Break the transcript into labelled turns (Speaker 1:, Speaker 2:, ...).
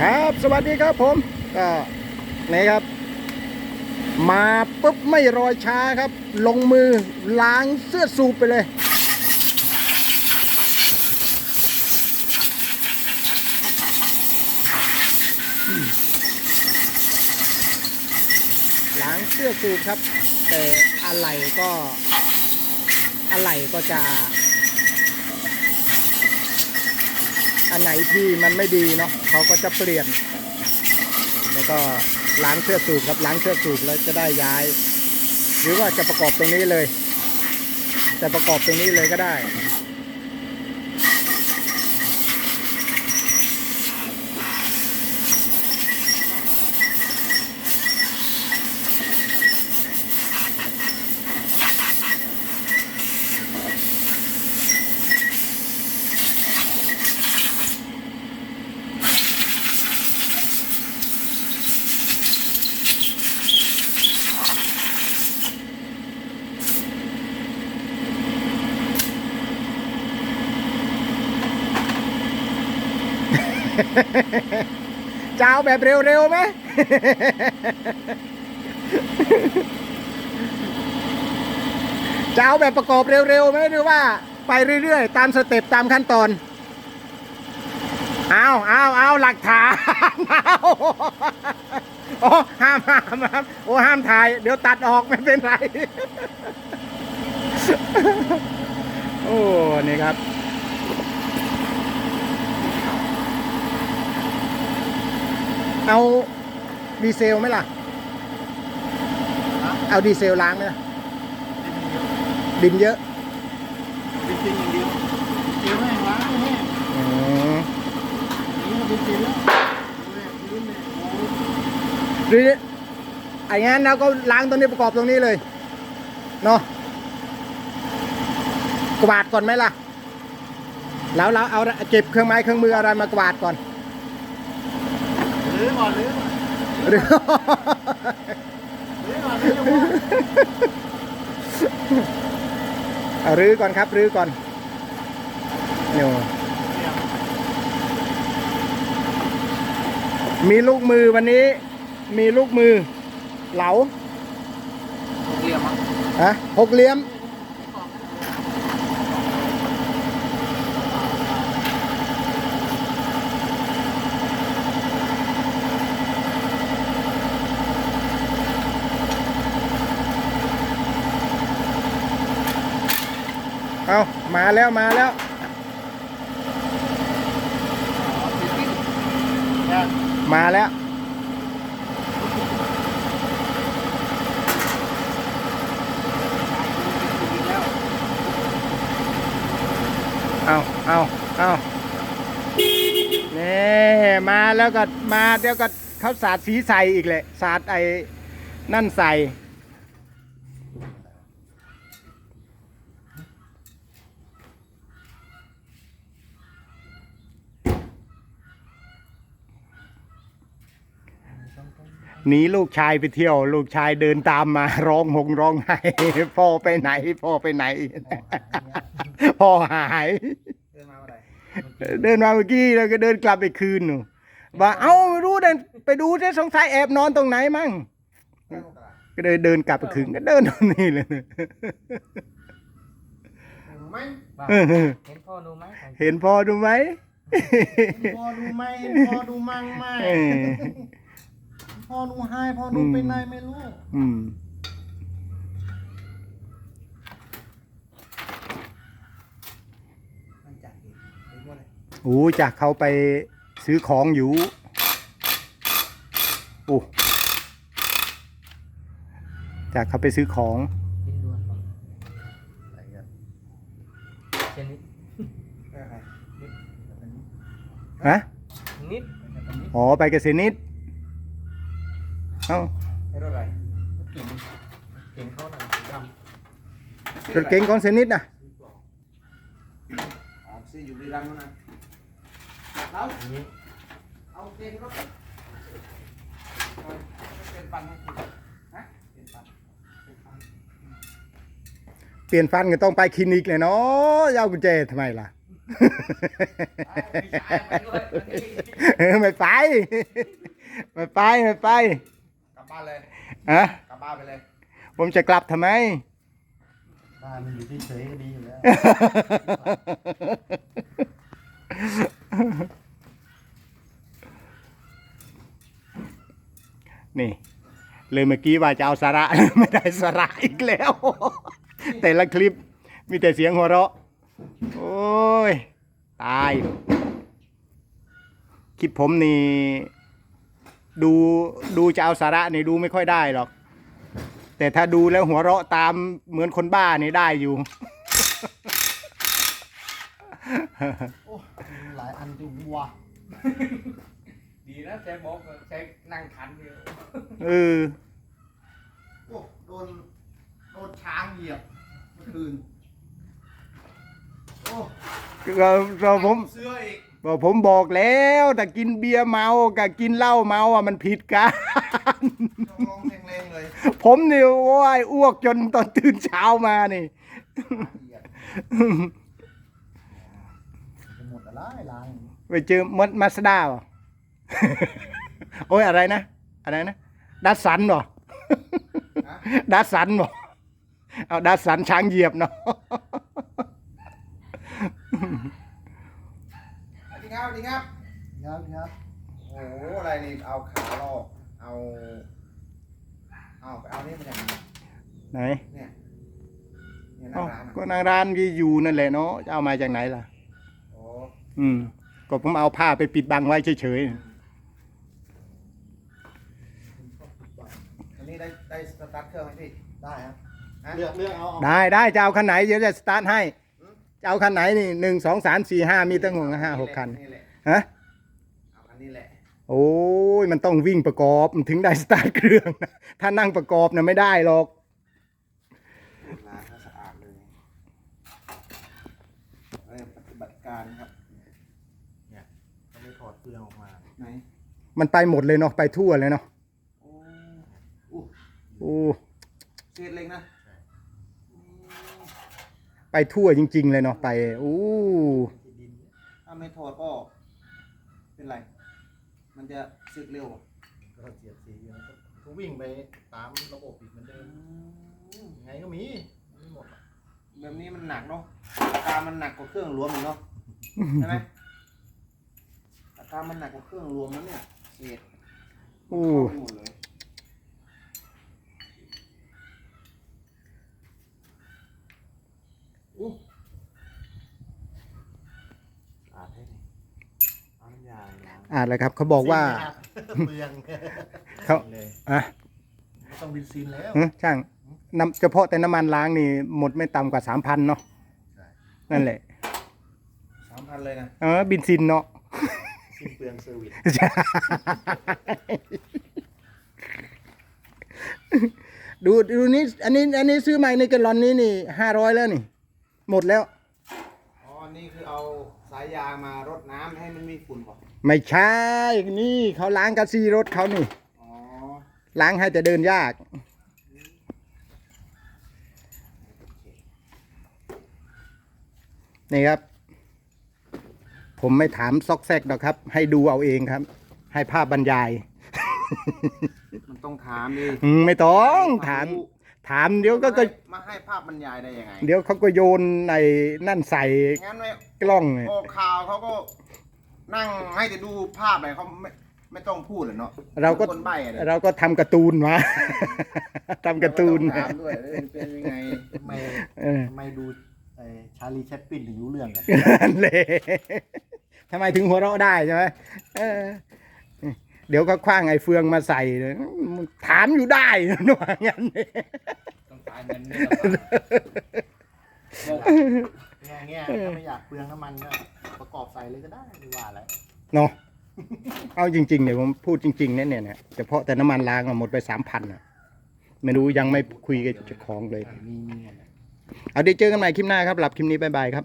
Speaker 1: ครับสวัสดีครับผมก็นี่ครับ มาปุ๊บไม่รอช้าครับ ลงมือล้างเสื้อสูบไปเลยล้างเสื้อสูบครับ แต่อะไรก็อะไรก็จะ อันไหนที่มันไม่ดีเนาะเขาก็จะเปลี่ยน แล้วก็ล้างเสื้อสูบครับล้างเสื้อสูบแล้วจะได้ย้าย หรือว่าจะประกอบตรงนี้เลย จะประกอบตรงนี้เลยก็ได้ จะเอาแบบเร็วๆไหมจะเอาแบบประกอบเร็วๆไหมหรือว่า ไปเรื่อยๆ ตามสเต็ปตามขั้นตอน เอาเอาเอาหลักฐานเอาโอ้ห้ามห้ามห้ามโอ้ห้ามถ่าย เดี๋ยวตัดออกไม่เป็นไร โอ้ นี่ครับ เอาดีเซลไหมล่ะ เอาดีเซลล้างไหมล่ะดินเยอะ
Speaker 2: เป็นจริงอย่างเดียวเดียวแม่งล้างไม่แห้ง
Speaker 1: อืม
Speaker 2: นี่มันเป็นจริงแล้วดูเนี่ยพื้นเนี่ยโอ้
Speaker 1: หรือไอ้งั้นเราก็ล้างตรงนี้ประกอบตรงนี้เลยเนาะกวาดก่อนไหมล่ะ แล้วเราเอาเก็บเครื่องไม้เครื่องมืออะไรมากวาดก่อน
Speaker 2: หรือก่อนหรือก่อน
Speaker 1: หรือ
Speaker 2: หรือก่อนหรือจะพูด
Speaker 1: เอารื้อก่อนครับรื้อก่อนเนี่ย
Speaker 2: เนี่ย
Speaker 1: มีลูกมือวันนี้ มีลูกมือ เหลา
Speaker 2: เรียมอะ
Speaker 1: ฮะหกเหลี่ยม แล้วมาแล้วมาแล้ว
Speaker 2: แล้ว
Speaker 1: เอาเอาเอานี่มาแล้วก็มาเดี๋ยวก็เขาสาดสีใส่อีกเลยสาดไอ้นั่นใส่ หนีลูกชายไปเที่ยว ลูกชายเดินตามมาร้องหงร้องไห้พ่อไปไหน พ่อไปไหน พ่อหาย
Speaker 2: เดินมาเมื่อไหร่
Speaker 1: เดินมาเมื่อกี้แล้วก็เดินกลับไปคืนหนูว่าเอ้าไม่รู้เดินไปดูที่สงสัยแอบนอนตรงไหนมั่ง
Speaker 2: ใกล้มกรา
Speaker 1: ก็เลยเดินกลับไปคืนก็เดินตรงนี้เลย
Speaker 2: เห็นไหม
Speaker 1: เออ
Speaker 3: เห็นพ่อดูไหม
Speaker 1: เห็นพ่อดูไหม
Speaker 2: พอดูไหมพอดูมั่งไหม
Speaker 1: เออ
Speaker 2: พอดูให้พอดูเป็นไรไม่รู้
Speaker 1: อืม
Speaker 2: มันจัดเองเห็นว่าอะไร
Speaker 1: โอ้จากเขาไปซื้อของอยู่โอ้จากเขาไปซื้อของ
Speaker 3: ดินดวนก่อน
Speaker 2: อะไรกัน
Speaker 3: เช่นนิด
Speaker 2: อะไรนิดแบบนี้
Speaker 1: ฮะ
Speaker 3: นิด
Speaker 2: แบบนี้
Speaker 1: อ๋อ ไปกับเซนิด เอ้า
Speaker 2: ไอ้รถอะไร
Speaker 3: กลิ่นกลิ่นเขาหนังสีด
Speaker 1: รถเก๋งของเซนิดนะ
Speaker 2: อ๋อซีอยู่ดีรังนั่นนะแล้วำ
Speaker 3: อย่างนี้
Speaker 2: เอาเกงรถเอาเป็นปันให้คุณฮะเป็นปันเป็นปัน
Speaker 1: เปลี่ยนฟันก็ต้องไปคลินิกเลยเนาะยาวกุญแจทำไมล่ะ
Speaker 2: มีชายไปด้วยวันนี้
Speaker 1: เออไม่ไป ไม่ไป ไม่ไป
Speaker 2: กลั บบ้านเลย
Speaker 1: อะ
Speaker 2: กลับบ้านไปเลย
Speaker 1: ผมจะกลับทำไม
Speaker 3: บ้านมันอยู่ที่เฉยๆก็ดีอยู่แล้ว
Speaker 1: นี่ เลยเมื่อกี้ว่าจะเอาสาระ ไม่ได้สาระอีกแล้ว แต่ละคลิปมีแต่เสียงหัวเราะ โอ้ย ตาย คลิปผมนี่ ดูดูจะเอาสาระนี่ดูไม่ค่อยได้หรอก แต่ถ้าดูแล้วหัวเราะตามเหมือนคนบ้านี่ได้อยู่
Speaker 3: โอ้หลายอันจุงวัว
Speaker 2: ดีนะแซบอกแซนั่งขันเดียว
Speaker 1: เออ
Speaker 3: โอ้โดนโดนช้างเหยียบเมื่อคืนโอ้
Speaker 1: ก็ก็ผม
Speaker 3: เสื้ออีก
Speaker 1: ก็ผมบอกแล้วแต่กินเบียร์เมากับกินเหล้าเมาอะมันผิดกัน
Speaker 3: ต้องลงแรงๆเลย
Speaker 1: ผมนี่โอ้ยอ้วกจนตอนตื่นเช้ามานี่
Speaker 3: เหยียบจะหมดอะไรล้าง
Speaker 1: ไปเจอมดมาสด้าป่ะโอ้ยอะไรนะอะไรนะดัสสันบ่ดัสสันบ่เอาดัสสันช้างเหยียบเนาะ
Speaker 2: สวัส ดีครับสวัสดีครับ
Speaker 3: ครับครับ
Speaker 2: โอ้โหอะไรนี่เอาขาลอกเอาเอาไปเอานี่มาจากไหน
Speaker 1: ไหน
Speaker 2: เนี่ยเนี่ยห
Speaker 1: เอ้า
Speaker 2: น้าร้าน
Speaker 1: ก็
Speaker 2: อะ
Speaker 1: นางร้านที่อยู่นั่นแหละเนาะจะเอามาจากไหนล่ะ
Speaker 2: โอ้
Speaker 1: อืม ก็ผมเอาผ้าไปปิดบังไว้เฉย
Speaker 2: อันนี้ได้ได้สตาร์ทเครื่องไหมพี่
Speaker 3: ได้ครับ
Speaker 2: ฮะ
Speaker 3: เลือกเลือกเอาเอา
Speaker 1: ๆได้ได้จะเอาคันไหนเดี๋ยวจะสตาร์ทให้จะเอาคันไหนนี่หนึ่งสองสามสี่ห้ามีตั้งหกห้าหกคัน
Speaker 2: นี่แหละ
Speaker 1: ฮะ
Speaker 2: เอาคันนี้แหละ
Speaker 1: โอ้ยมันต้องวิ่งประกอบมันถึงได้สตาร์ทเครื่องนะถ้านั่งประกอบนะไม่ได้หรอก
Speaker 2: ร้านก็สะอาดเลยเริ่มปฏิบัติการครับ
Speaker 3: ก็ไม่ถอดเปลืองออกมา
Speaker 2: ไหน
Speaker 1: มันไปหมดเลยเนาะไปทั่วเลยเนาะ
Speaker 2: โอ้อู้
Speaker 1: โอ้
Speaker 2: เศษเล็กนะ
Speaker 1: ไปทั่วจริง ๆ เลยเนาะไปโอ้
Speaker 3: ที่ดิน
Speaker 2: ถ้าไม่ถอดก็ เป็นไร มันจะสึกเร็วอะ
Speaker 3: ก็เสียดสีอยู่นะครับก็วิ่งไปตามระบบอีกเหมือนเดิมยังไงก็มีไม่หมดหรอก
Speaker 2: แบบนี้มันหนักเนาะอาการมันหนักกว่าเครื่องรวมอีกเนาะ ใช่ไหมอาการมันหนักกว่าเครื่องรวมแล้วเนี่ยเศษ
Speaker 1: โอ้
Speaker 2: เข้าไปหมดเลย อู้อาดให้ดิเอาน้ำ ยาล้าง
Speaker 1: อ่าแล้วครับเขาบอกว่า
Speaker 3: เปลือง
Speaker 1: เขา
Speaker 3: เลย
Speaker 1: อะ
Speaker 3: ไม่ต้องบินซินแล้ว
Speaker 1: หึช่างน้ำเฉพาะแต่น้ำมันล้างนี่หมดไม่ต่ำกว่าสามพันเนาะ
Speaker 3: ใช่
Speaker 1: นั่นแหละ
Speaker 2: สามพันเลยนะ
Speaker 1: เออบินซินเนาะ
Speaker 3: สิ้นเปลืองเซอร์วิส
Speaker 1: ใช่ดูดูนี่อันนี้อันนี้ซื้อใหม่ในแกลลอนนี้นี่ห้าร้อยแล้วนี่ หมดแล้ว
Speaker 2: อ๋อนี่คือเอาสายยางมารดน้ำให้มันมีฝุ่นป่ะ
Speaker 1: ไม่ใช่นี่เขาล้างกระซีรถเขานี่
Speaker 2: อ๋อ
Speaker 1: ล้างให้แต่เดินยาก นี่ครับ ผมไม่ถามซอกแซกหรอกครับ ให้ดูเอาเองครับ ให้ภาพบรรยาย
Speaker 2: มันต้องถามดิ
Speaker 1: อืมไม่ต้องถาม ถามเดี๋ยวก็ก็
Speaker 2: มาให้ภาพบรรยายได้ยังไง
Speaker 1: เดี๋ยวเขาก็โยนในนั่นใส่
Speaker 2: งั้นไม่
Speaker 1: กล้องเนี่ย
Speaker 2: ออกข่าวเขาก็นั่งให้แต่ดูภาพอะไรเขาไม่ไม่ต้องพูดเลยเนาะ
Speaker 1: เราก็
Speaker 2: หมือนคนใบ้อะ
Speaker 1: เราก็ทำการ์ตูนมาทำการ์ตูน
Speaker 2: เาก็ต้องถามด้วยเออเป็นยังไง
Speaker 3: ทำไม
Speaker 1: เออ
Speaker 3: ทำไมดูไอ้ชาลีแชปปินถึงรู้เรื่องกัน
Speaker 1: นั่นเลยทำไมถึงหัวเราะได้ใช่ไหม เออเดี๋ยวก็คว้างไอ้เฟืองมาใส่เลยถามอยู่ได้นะว่างั้นเนี่ย
Speaker 2: ต้องตายเงินเนี่ย
Speaker 3: เงี้ยเงี้ยถ้าไม่อยากเปลืองน้ำมันก็ประกอบใส่เลยก็ได้ไม่ว่าอะไร
Speaker 1: เนาะเอาจริงๆเนี่ยผมพูดจริงๆเนี่ยเนี่ยเฉพาะแต่น้ำมันล้างอะหมดไปสามพันอะไม่รู้ยังไม่คุยกับเจ้าของเลย
Speaker 3: มีมีหมดเลย
Speaker 1: เอาเดี๋ยวเจอกันใหม่คลิปหน้าครับหลับคลิปนี้บายบายครับ